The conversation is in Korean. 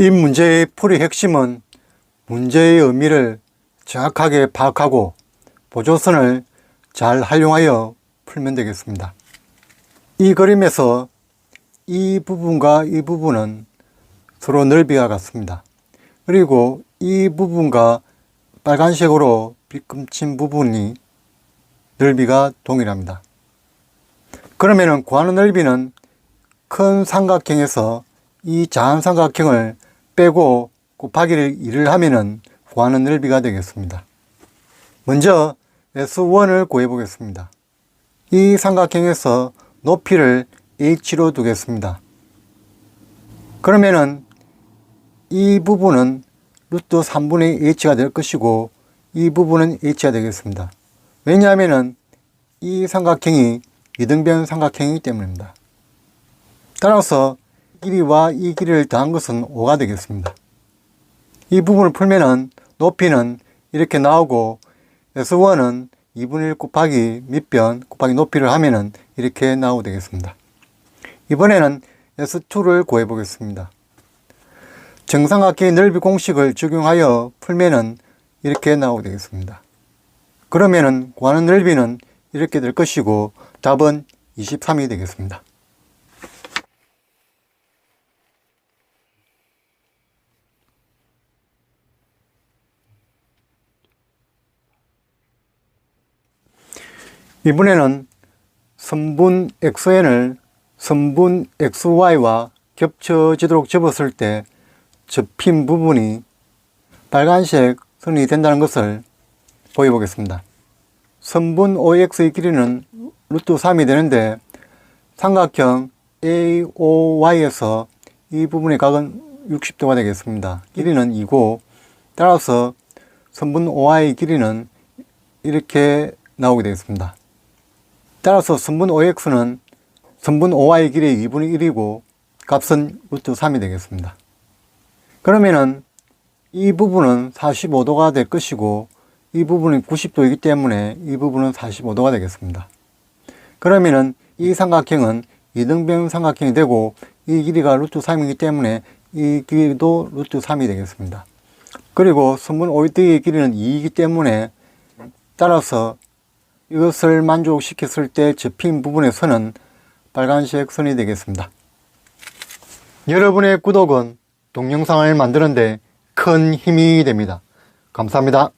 이 문제의 풀이 핵심은 문제의 의미를 정확하게 파악하고 보조선을 잘 활용하여 풀면 되겠습니다. 이 그림에서 이 부분과 이 부분은 서로 넓이가 같습니다. 그리고 이 부분과 빨간색으로 빗금친 부분이 넓이가 동일합니다. 그러면은 구하는 넓이는 큰 삼각형에서 이 작은 삼각형을 빼고 곱하기를 2를 하면은 구하는 넓이가 되겠습니다. 먼저 S1을 구해 보겠습니다. 이 삼각형에서 높이를 h로 두겠습니다. 그러면은 이 부분은 루트 3분의 h가 될 것이고 이 부분은 h가 되겠습니다. 왜냐하면은 이 삼각형이 이등변 삼각형이기 때문입니다. 따라서 길이와 이 길이를 더한 것은 5가 되겠습니다. 이 부분을 풀면은 높이는 이렇게 나오고 S1은 2분의 1 곱하기 밑변 곱하기 높이를 하면은 이렇게 나오게 되겠습니다. 이번에는 S2를 구해 보겠습니다. 정삼각형의 넓이 공식을 적용하여 풀면은 이렇게 나오게 되겠습니다. 그러면은 구하는 넓이는 이렇게 될 것이고 답은 23이 되겠습니다. 이번에는 선분 xn을 선분 xy와 겹쳐지도록 접었을 때 접힌 부분이 빨간색 선이 된다는 것을 보여보겠습니다. 선분 OX의 길이는 루트 3이 되는데 삼각형 AOY에서 이 부분의 각은 60도가 되겠습니다. 길이는 2고 따라서 선분 OI 길이는 이렇게 나오게 되겠습니다. 따라서 선분 OX는 선분 OY 길이의 2분의 1이고 값은 루트 3이 되겠습니다. 그러면은 이 부분은 45도가 될 것이고 이 부분은 90도이기 때문에 이 부분은 45도가 되겠습니다. 그러면은 이 삼각형은 이등변 삼각형이 되고 이 길이가 루트 3이기 때문에 이 길이도 루트 3이 되겠습니다. 그리고 선분 OD의 길이는 2이기 때문에 따라서 이것을 만족시켰을 때 접힌 선은 빨간색 선이 되겠습니다. 여러분의 구독은 동영상을 만드는데 큰 힘이 됩니다. 감사합니다.